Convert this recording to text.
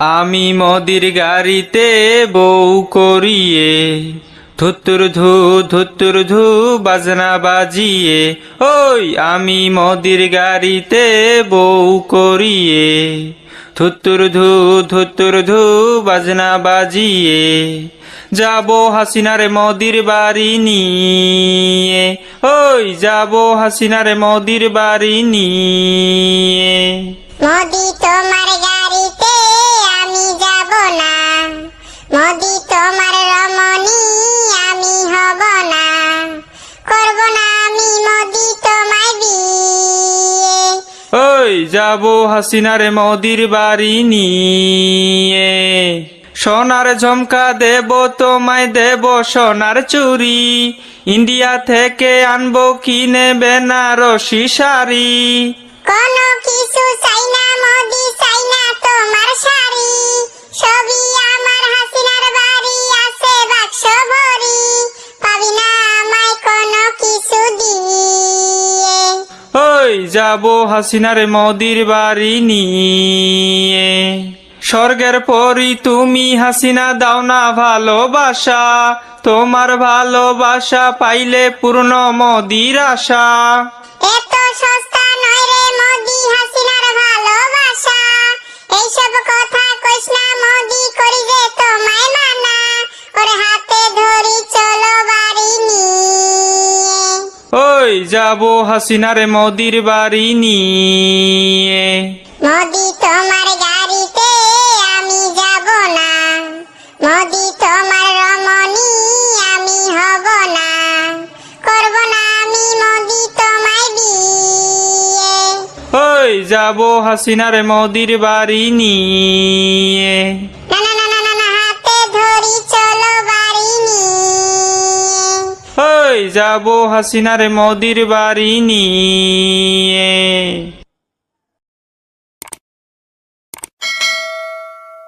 আমি মদির গাড়িতে বউ করিয়ে ধুত্তুর ধু ধুত্তুর ধু বাজনা বাজিয়ে, ওই আমি মদির গাড়িতে বউ করিয়ে ধুত্তুর ধু ধুত্তুর ধু বাজনা বাজিয়ে, যাব হাসিনার মদির বাড়ি নিয়ে, ওই যাব হাসিনার মদির বাড়ি নিয়ে। যাব হাসিনার মদির বাড়ি নিয়ে। সোনার ঝমকা দেব, তোমায় দেব সোনার চুরি। ইন্ডিয়া থেকে আনব, কিনে বেনারসি শাড়ি। যাব হাসিনার মদির বাড়ি নিয়ে। স্বর্গের পরি তুমি হাসিনা দাও না ভালোবাসা, তোমার ভালোবাসা পাইলে পূর্ণ মদির আশা। ওই যাব হাসিনার মদির বাড়ি নিয়ে। মোদি তোমার গাড়িতে আমি যাব না। মোদি তোমার রমণী আমি হব না। করব না আমি মোদি তোমায় বিয়ে ওই যাব হাসিনার মদির বাড়ি নিয়ে। যাব হাসিনার মোদির বাড়ি নিয়ে।